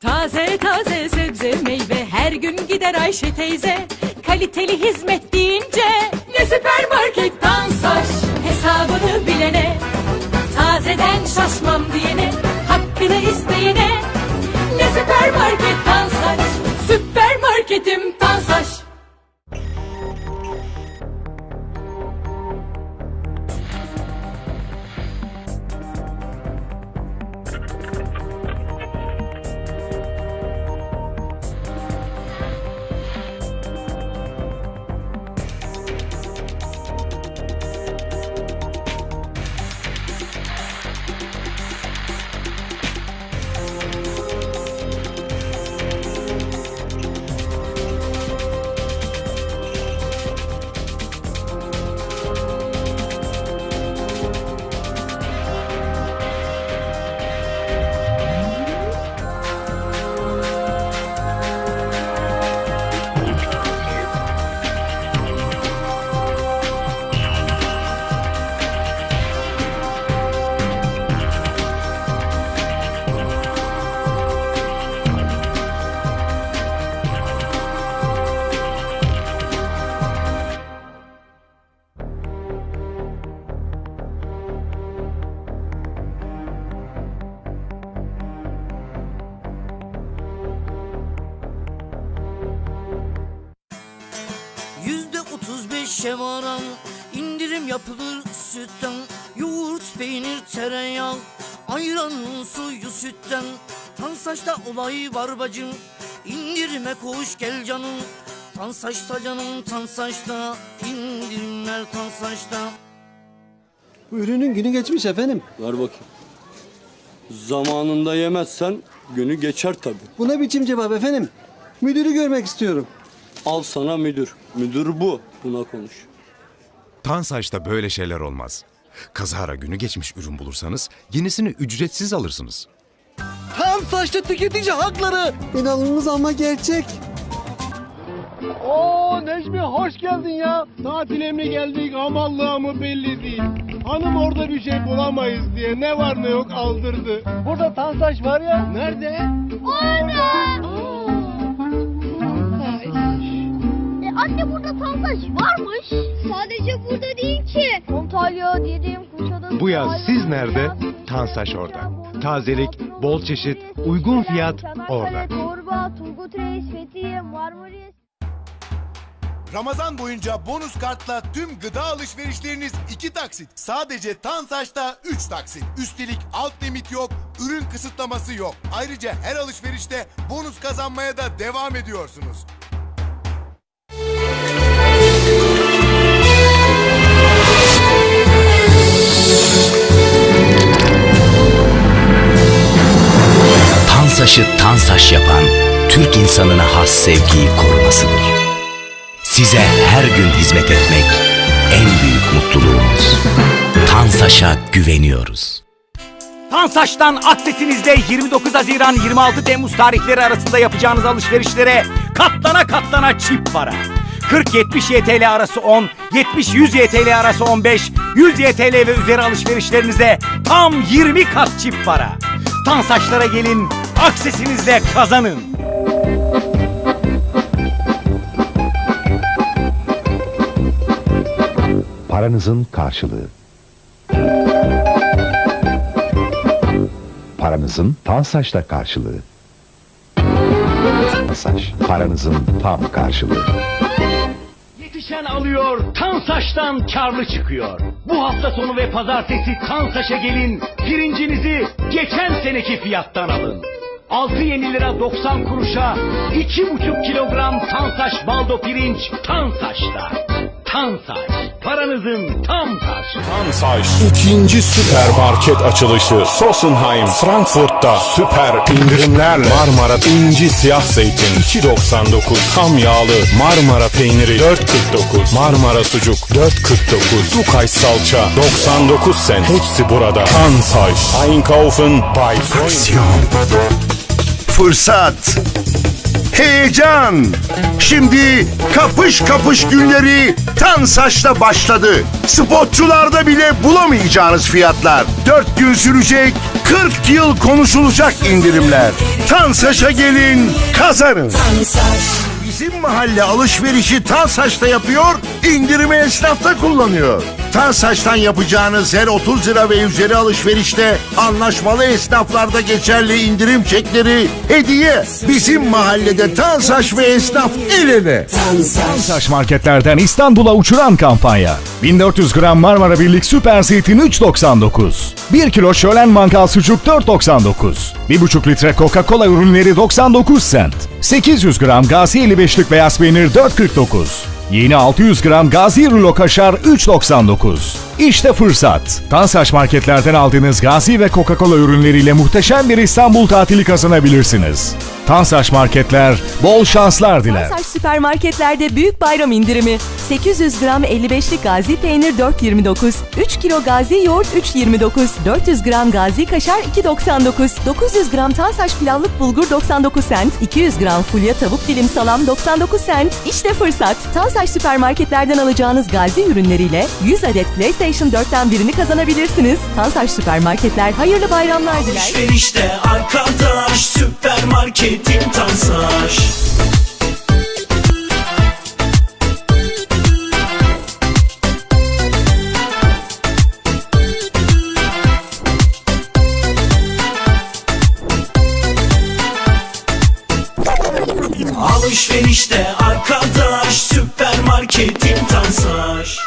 Taze taze sebze meyve her gün gider Ayşe teyze. Kaliteli hizmet deyince ne süpermarket Tansaç Hesabını bilene Tazeden şaşmam diyene Hakkını isteyene beşe varan indirim yapılır sütten Yoğurt, peynir, tereyağı Ayranın suyu sütten Tansaçta olay var bacım İndirime koş gel canım Tansaçta canım Tansaçta indirimler Tansaçta Bu ürünün günü geçmiş efendim. Ver bakayım. Zamanında yemezsen günü geçer tabii. Bu ne biçim cevap efendim? Müdürü görmek istiyorum. Al sana müdür. Müdür bu. Buna konuş. Tansaç'ta böyle şeyler olmaz. Kazara günü geçmiş ürün bulursanız yenisini ücretsiz alırsınız. Tam saçlı tüketici hakları. İnanılmaz ama gerçek. Oo Necmi hoş geldin ya. Tatile mi geldik amallığa mı belli değil. Hanım orada bir şey bulamayız diye ne var ne yok aldırdı. Burada tansaç var ya. Nerede? E varmış. Sadece burada değil ki. Antalya, Didim, Kuşadası. Bu yaz siz nerede? Kuşadası, orada. Tazelik, bol çeşit, uygun fiyat orada. Torba, Turgut Reis, Fethiye, Marmaris. Ramazan boyunca bonus kartla tüm gıda alışverişleriniz 2 taksit. Sadece Tansaç'ta 3 taksit. Üstelik alt limit yok, ürün kısıtlaması yok. Ayrıca her alışverişte bonus kazanmaya da devam ediyorsunuz. Tansaş'ı Tansaş yapan Türk insanına has sevgiyi korumasıdır. Size her gün hizmet etmek en büyük mutluluğumuz. Tansaş'a güveniyoruz. Tansaç'tan aksesinizde 29 Haziran 26 Temmuz tarihleri arasında yapacağınız alışverişlere katlana katlana çip para. 40-70 YTL arası 10, 70-100 YTL arası 15, 100 YTL ve üzeri alışverişlerinize tam 20 kat çip para. Tansaçlara gelin, aksesinizle kazanın. Paranızın karşılığı. Paranızın Tansaç'ta karşılığı. Tansaç, paranızın tam karşılığı. Yetişen alıyor, Tansaç'tan karlı çıkıyor. Bu hafta sonu ve pazartesi Tansaç'a gelin, pirincinizi geçen seneki fiyattan alın. 6 yeni lira 90 kuruşa 2,5 kilogram Tansaç baldo pirinç Tansaç'ta. Tansaç, paranızın tam karşılığı. Tansaç ikinci süpermarket açılışı Sossenheim Frankfurt'ta. Süper indirimlerle. Marmara inci siyah zeytin 2.99 tam yağlı Marmara peyniri 4.49 Marmara sucuk 4.49 Tukay salça 99 sen hepsi burada. Tansaç Einkaufen by Freund Fırsat, heyecan. Şimdi kapış kapış günleri Tansaç'ta başladı. Spotçularda bile bulamayacağınız fiyatlar. Dört gün sürecek 40 yıl konuşulacak indirimler. Tansaş'a gelin, kazanın. Bizim mahalle alışverişi Tansaç'ta yapıyor, indirimi esnafta kullanıyor. Tansaç'tan yapacağınız her 30 lira ve üzeri alışverişte anlaşmalı esnaflarda geçerli indirim çekleri hediye. Bizim mahallede Tansaç ve esnaf el ele. Tansaç marketlerden İstanbul'a uçuran kampanya. 1400 gram Marmara Birlik Süper Zeytin 3.99. 1 kilo şölen mangal sucuk 4.99. 1,5 litre Coca-Cola ürünleri 99 cent. 800 gram Gazi 55'lik beyaz peynir 4.49. Yeni 600 gram Gazi Rulo Kaşar 3.99. İşte fırsat. Tansaç marketlerden aldığınız Gazi ve Coca-Cola ürünleriyle muhteşem bir İstanbul tatili kazanabilirsiniz. Tansaç marketler bol şanslar diler. Tansaç süpermarketlerde büyük bayram indirimi. 800 gram 55'lik gazi peynir 4.29, 3 kilo gazi yoğurt 3.29, 400 gram gazi kaşar 2.99, 900 gram Tansaç pilavlık bulgur 99 cent, 200 gram fulya tavuk dilim salam 99 cent. İşte fırsat. Tansaç süpermarketlerden alacağınız gazi ürünleriyle 100 adet PlayStation 4'ten birini kazanabilirsiniz. Tansaç süpermarketler hayırlı bayramlar diler. Alışverişte arkadaş süpermarketin Tansaç. Alışverişte arkadaş süpermarketin Tansaç.